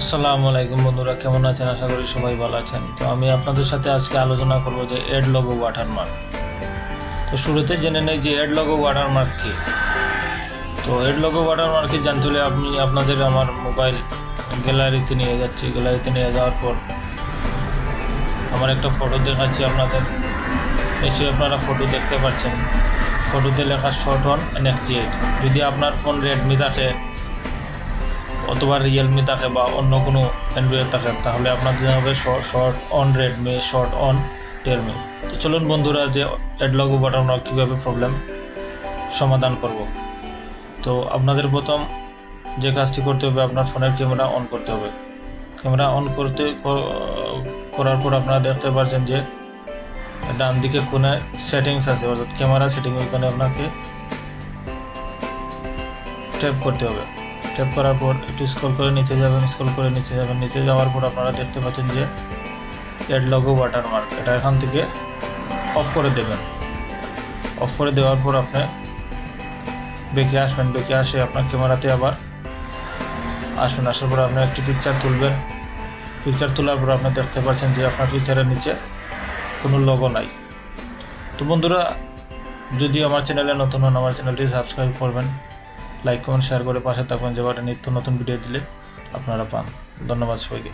আসসালামু আলাইকুম বন্ধুরা, কেমন আছেন? আশা করি সবাই ভালো আছেন। তো আমি আপনাদের সাথে আজকে আলোচনা করব যে এড লগো ওয়াটারমার্ক তো শুরুতে জেনে নেই যে এড লগো ওয়াটারমার্ক কি। তো এড লগো ওয়াটারমার্ক জানতে হলে আমি আপনাদের আমার মোবাইল গ্যালারিতে নিয়ে যাচ্ছি। গ্যালারিতে নিয়ে যাওয়ার পর আমার একটা ফটো দেখাচ্ছি আপনাদের। নিশ্চয়ই আপনারা ফটো দেখতে পাচ্ছেন। ফটোতে লেখা শর্ট অন নেক্সট এইট যদি আপনার ফোন রেডমি থাকে অথবা রিয়েলমি থাকে বা অন্য কোনো অ্যান্ড্রয়েড থাকে, তাহলে আপনার জন্য হবে short on Redmi short on Realme তো চলুন বন্ধুরা, যে অ্যাডলগো বাটন আমরা কীভাবে প্রবলেম সমাধান করব। তো আপনাদের প্রথম যে কাজটি করতে হবে, আপনার ফোনের ক্যামেরা অন করতে হবে। ক্যামেরা অন করতে করার পর আপনারা দেখতে পাচ্ছেন যে ডান দিকে কোনে সেটিংস আছে, অর্থাৎ ক্যামেরা সেটিং ওইখানে আপনাকে ট্যাপ করতে হবে। ট্যাপ করার পর একটু স্ক্রল করে নিচে যাবেন স্ক্রল করে নিচে যাবেন। নিচে যাওয়ার পর আপনারা দেখতে পাচ্ছেন যে এড লগো ওয়াটারমার্ক এটা এখান থেকে অফ করে দেবেন। অফ করে দেওয়ার পর আপনি বেঁকে আসবেন, বেঁকে আসে আপনার ক্যামেরাতে আবার আসবেন। আসার পর আপনি একটি পিকচার তুলবেন। পিকচার তোলার পর আপনি দেখতে পাচ্ছেন যে আপনার পিকচারের নিচে কোনো লগো নাই। তো বন্ধুরা, যদি আমার চ্যানেলে নতুন হন, আমার চ্যানেলটি সাবস্ক্রাইব করবেন। লাইক কমেন্ট শেয়ার করে পাশে থাকবেন যে বাটে নিত্য নতুন ভিডিও দিলে আপনারা পান। ধন্যবাদ সবাইকে।